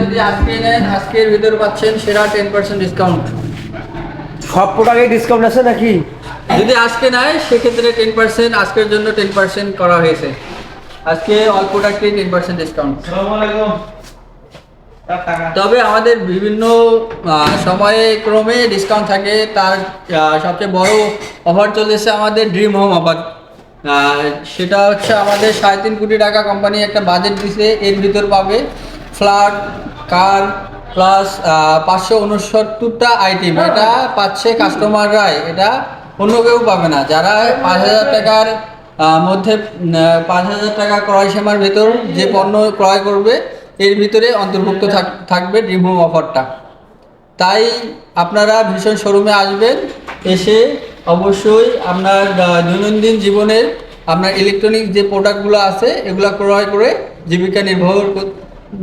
যদি আজকে নেন আজকের ভিতরে পাচ্ছেন সেরা টেন পার্সেন্ট ডিসকাউন্ট সব প্রোডাক্টে ডিসকাউন্ট আছে নাকি? যদি আজকে নেয় সেক্ষেত্রে টেন পার্সেন্ট আজকের জন্য টেন পার্সেন্ট করা হয়েছে। আজকে অল প্রোডাক্টে টেন পার্সেন্ট ডিসকাউন্ট তবে আমাদের বিভিন্ন সময়ে ক্রমে ডিসকাউন্ট থাকে। তার সবচেয়ে বড় অফার চলেছে আমাদের ড্রিম হোম অফার সেটা হচ্ছে আমাদের সাড়ে তিন কোটি টাকা কোম্পানি একটা বাজেট দিছে। এর ভিতর পাবে ফ্ল্যাট কার প্লাস পাঁচশো উনসত্তরটা আইটেম এটা পাচ্ছে কাস্টমাররাই এটা অন্য কেউ পাবে না। যারা পাঁচ হাজার টাকার মধ্যে পাঁচ হাজার টাকা ক্রয় সীমার ভেতর যে পণ্য ক্রয় করবে, এর ভিতরে অন্তর্ভুক্ত থাক- থাকবে ড্রিম হোম অফারটা তাই আপনারা ভীষণ শোরুমে আসবেন, এসে অবশ্যই আপনার দৈনন্দিন জীবনের আপনার ইলেকট্রনিক যে প্রোডাক্টগুলো আছে, এগুলো ক্রয় করে জীবিকা নির্বাহ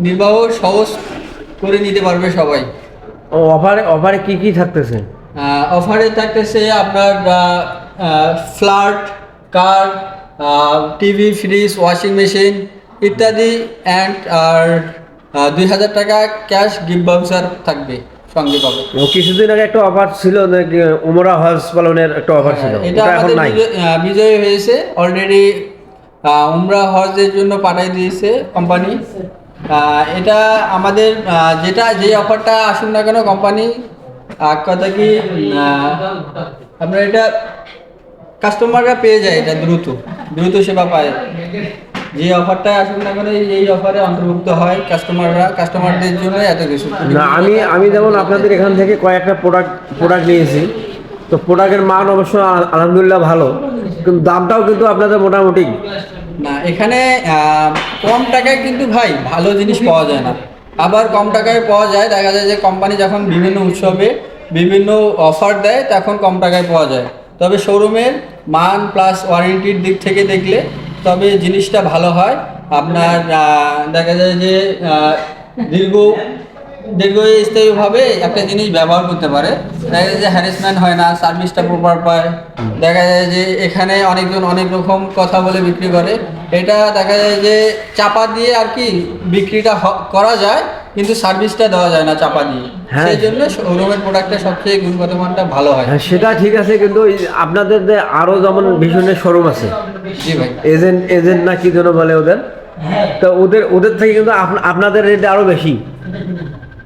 নির্বাহ সহজ করে নিতে পারবে সবাই। ও অফারে অফারে কি কি থাকতেছে? অফারে থাকতেছে আপনার flat car TV fridge washing machine ইত্যাদি অ্যান্ড আর দুই হাজার টাকা ক্যাশ গিফট বাউচার থাকবে সঙ্গে পাবে। কিছুদিন আগে একটা অফার ছিল উমরা হজ পালনের একটা অফার ছিল? হ্যাঁ, এটা এখন নাই? বিজয়- হয়েছে। অলরেডি উমরা হজের জন্য পাঠাই দিয়েছে কোম্পানি এটা আমাদের যেটা, যে অফারটা আসুন না কেন কোম্পানি কথা কি আমরা এটা কাস্টমাররা পেয়ে যায় এটা দ্রুত দ্রুত সেবা পায়। যে অফারটা আসুন না কেন, এই- অফারে অন্তর্ভুক্ত হয় কাস্টমাররা কাস্টমারদের জন্য এত কিছু। না, আমি আমি যেমন আপনাদের এখান থেকে কয়েকটা প্রোডাক্ট প্রোডাক্ট নিয়েছি। তো প্রোডাক্টের মান অবশ্য আল- আলহামদুলিল্লাহ ভালো, কিন্তু দামটাও কিন্তু আপনাদের মোটামুটি না, এখানে কম টাকায় কিন্তু ভাই ভালো জিনিস পাওয়া যায় না। আবার কম টাকায় পাওয়া যায়, দেখা যায় যে কোম্পানি যখন বিভিন্ন উৎসবে বিভিন্ন অফার দেয়, তখন কম টাকায় পাওয়া যায়। তবে শোরুমের মান প্লাস ওয়ারেন্টির দিক থেকে দেখলে তবে জিনিসটা ভালো হয়। আপনার দেখা যায় যে দীর্ঘ দীর্ঘস্থায়ীভাবে একটা জিনিস ব্যবহার করতে পারে। দেখা যায় যে হ্যারাসমেন্ট হয় না সার্ভিসটা প্রপার পায়। দেখা যায় যে এখানে অনেকজন অনেক রকম কথা বলে বিক্রি করে। এটা দেখা যায় যে চাপা দিয়ে আর কি বিক্রিটা করা যায় কিন্তু সার্ভিসটা দেওয়া যায় না চাপা দিয়ে। হ্যাঁ। সেই জন্য শোরুমের প্রোডাক্টটা সবচেয়ে গুণগত মানটা ভালো হয়। হ্যাঁ সেটা ঠিক আছে কিন্তু আপনাদের আরও যেমন ভীষণের শোরুম আছে। জি ভাই। এজেন্ট এজেন্ট না কি যেন বলে ওদের? তো ওদের ওদের থেকে কিন্তু আপনাদের রেট আরও বেশি।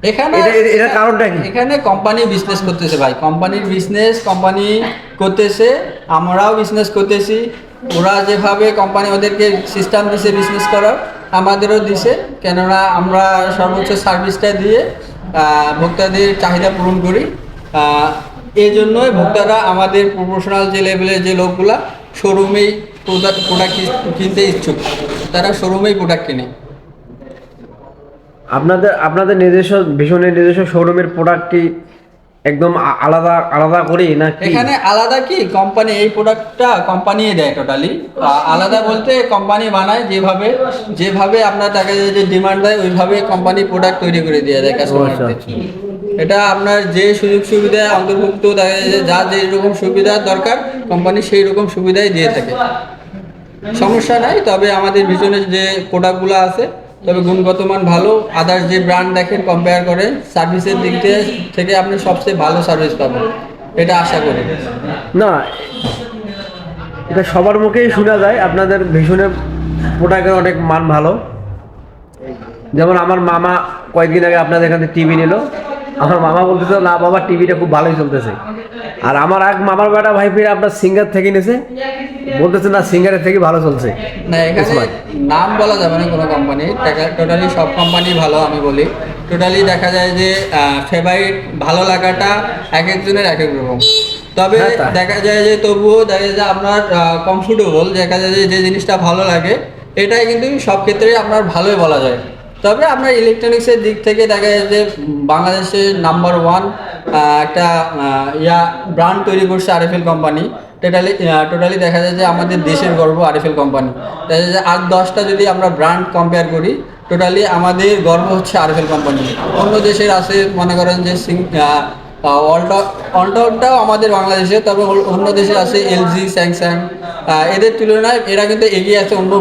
এখানে এটা এটা- কারণটা কি? এখানে কোম্পানি বিজনেস করতেছে ভাই। কোম্পানির বিজনেস কোম্পানি করতেছে আমরাও বিজনেস করতেছি। ওরা যেভাবে কোম্পানি ওদেরকে সিস্টেম দিছে বিজনেস করার আমাদেরও দিছে। কেননা আমরা সর্বোচ্চ সার্ভিসটা দিয়ে ভোক্তাদের চাহিদা পূরণ করি। এই জন্যই ভোক্তারা আমাদের প্রফেশনাল যে লেভেলের যে লোকগুলা শোরুমেই প্রোডাক্ট প্রোডাক্ট কিনতে ইচ্ছুক। তারা শোরুমেই প্রোডাক্ট কিনে। আপনাদের আপনাদের নিজস্ব ভীষণের নিজস্ব শোরুমের প্রোডাক্ট কি একদম আলাদা আলাদা করি না এখানে আলাদা কি? কোম্পানি এই প্রোডাক্টটা কোম্পানি দেয় টোটালি আলাদা বলতে কোম্পানি বানায় যেভাবে যেভাবে আপনার টাকা যে ডিমান্ড দেয় ওইভাবে কোম্পানি প্রোডাক্ট তৈরি করে দিয়ে দেয় কাস্টমারদের। এটা আপনার যে সুযোগ সুবিধা অন্তর্ভুক্ত যায় যা যে রকম সুবিধা দরকার কোম্পানি সেই রকম সুবিধাই দিয়ে থাকে। সমস্যা নাই তবে আমাদের ভিজনের যে প্রোডাক্টগুলো আছে তবে গুণগত মান ভালো আদার্স যে ব্র্যান্ড দেখেন কম্পেয়ার করে সার্ভিসের দিক থেকে আপনি সবচেয়ে ভালো সার্ভিস পাবেন। এটা আশা করি। না, এটা সবার মুখেই শোনা যায়, আপনাদের ভীষণের প্রোডাক্টের অনেক মান ভালো। যেমন আমার মামা কয়েকদিন আগে আপনাদের এখান থেকে টিভি নিল। আমার মামা বলতেছে না বাবা টিভিটা খুব ভালোই চলতেছে। আর আমার এক মামার বেটা ভাই ফিরে আপনার সিঙ্গার থেকে নিছে। বলতেছে না সিঙ্গারের থেকে ভালো চলছে। না এখানে নাম বলা যাবে না কোনো কোম্পানি টোটালি সব কোম্পানি ভালো আমি বলি। টোটালি দেখা যায় যে ফেভারিট ভালো লাগাটা এক একজনের এক এক রকম। তবে হ্যাঁ, দেখা যায় যে তবুও দেখা যায় যে আপনার কমফোর্টেবল দেখা যায় যে যে জিনিসটা ভালো লাগে এটাই কিন্তু সব ক্ষেত্রে আপনার ভালোই বলা যায়। তবে আমরা ইলেকট্রনিক্সের দিক থেকে দেখা যায় যে বাংলাদেশের নাম্বার ওয়ান একটা ইয়া ব্র্যান্ড তৈরি করছে আরএফএল কোম্পানি টোটালি টোটালি দেখা যায় যে আমাদের দেশের গর্ব আরএফএল কোম্পানি দেখা যায় যে আট দশটা যদি আমরা ব্র্যান্ড কম্পেয়ার করি টোটালি আমাদের গর্ব হচ্ছে আরএফএল কোম্পানি অন্য দেশের আছে, মনে করেন যে সিং অলটাও আমাদের বাংলাদেশে তবে অন্য দেশে আছে এলজি স্যামসাং এদের তুলনায় এরা কিন্তু এগিয়ে আছে অন্য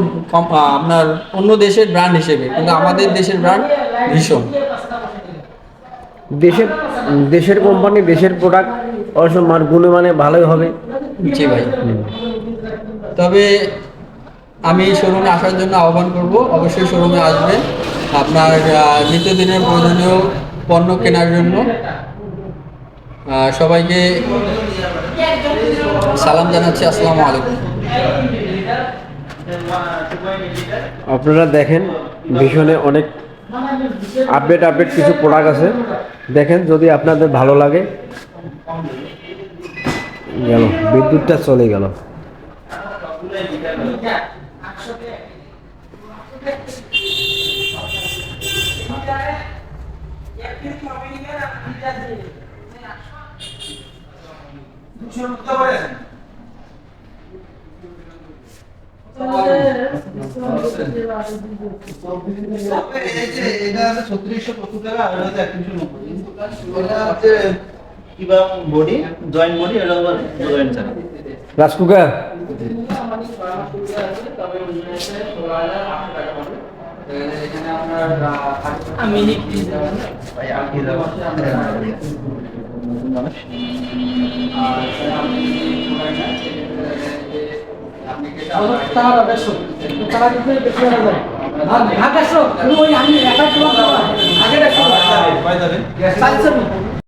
আপনার অন্য দেশের ব্র্যান্ড হিসেবে কিন্তু আমাদের দেশের ব্র্যান্ড ভীষণ। দেশের দেশের কোম্পানি দেশের প্রোডাক্ট অবশ্য মান গুণে মানে ভালোই হবে। জি ভাই। তবে আমি শোরুমে আসার জন্য আহ্বান করব অবশ্যই শোরুমে আসবেন। আপনার নিত্যদিনের প্রয়োজনীয় পণ্য কেনার জন্য। সবাইকে সালাম জানাচ্ছি, আসসালামু আলাইকুম। আপনারা দেখেন, ভীষণে অনেক আপডেট আপডেট কিছু প্রোডাক্ট আছে। দেখেন, যদি আপনাদের ভালো লাগে, গেল, বিদ্যুৎটা চলে গেল। আছে ছত্রিশশো সত্তর টাকা আর রাজকুকার তারা বেশো তারা কিন্তু বেশি না যায় আগে দেখো